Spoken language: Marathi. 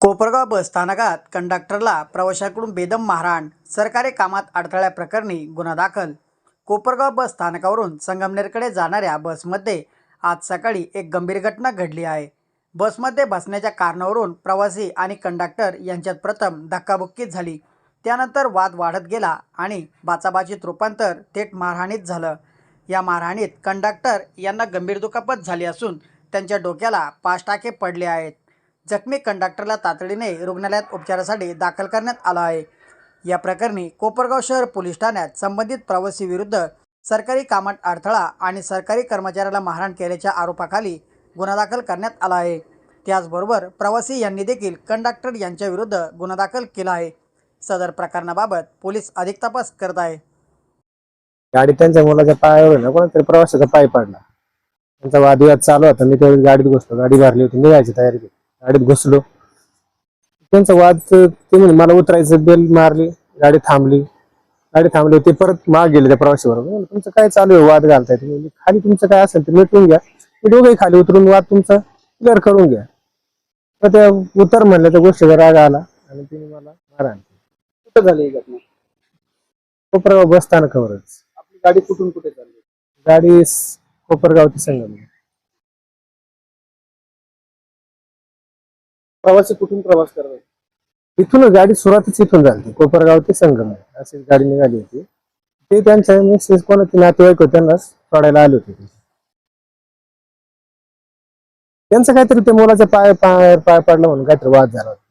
कोपरगाव बस स्थानकात कंडक्टरला प्रवाशाकडून बेदम मारहाण सरकारी कामात अडथळ्याप्रकरणी गुन्हा दाखल. कोपरगाव बस स्थानकावरून संगमनेरकडे जाणाऱ्या बसमध्ये आज सकाळी एक गंभीर घटना घडली आहे. बसमध्ये बसण्याच्या कारणावरून प्रवासी आणि कंडक्टर यांच्यात प्रथम धक्काबुक्की झाली. त्यानंतर वाद वाढत गेला आणि बाचाबाचीत रूपांतर थेट मारहाणीत झालं. या मारहाणीत कंडक्टर यांना गंभीर दुखापत झाली असून त्यांच्या डोक्याला पाच टाके पडले आहेत. जखमी कंडक्टरला तातडीने रुग्णालयात उपचारासाठी दाखल करण्यात आलं आहे. या प्रकरणी कोपरगाव शहर पोलीस ठाण्यात संबंधित प्रवासी विरुद्ध सरकारी कामात अडथळा आणि सरकारी कर्मचाऱ्याला मारहाण केल्याच्या आरोपाखाली गुन्हा दाखल करण्यात आला आहे. त्याचबरोबर प्रवासी यांनी देखील कंडक्टर यांच्या विरुद्ध गुन्हा दाखल केला आहे. सदर प्रकरणाबाबत पोलीस अधिक तपास करत आहे. गाडी त्यांच्या मुलाच्या पायावर ना कोणतरी प्रवाशाचा पाय पडला. त्यांचा वादविवाद चालू होता. मी त्यावेळी गाडीत घुसलो. गाडी भरली होती. निघायची तयारी केली. गाडीत घुसलो. त्यांचा वाद ते म्हणे मला उतरायचं बेल मारली गाडी थांबली. गाडी थांबली ते परत माग गेले त्या प्रवासी बरोबर तुमचं काय चालू आहे? वाद घालताय तुम्ही खाली तुमचं काय असेल ते मिटवून घ्या. मी दोघेही खाली उतरून वाद तुमचा क्लिअर करून घ्या. तर त्या उतर म्हणल्या त्या गोष्टीचा राग आला आणि तिने मला केली. कुठं झाली ही घटना? कोपरगाव बस स्थानकावरच. आपली गाडी कुठून कुठे चालली? गाडी कोपरगाव ते संगम प्रवासी कुठून प्रवास करत होते? इथूनच गाडी सुरुवातच इथून झाली कोपरगाव ते संगम अशी गाडी निघाली होती ते त्यांच्या मिसेस कोणाचे नातेवाईक होते त्यांना सोडायला आले होते त्यांचं काहीतरी ते मुलाच्या पाय पाय पाय पडला म्हणून काहीतरी वाद झाला होता.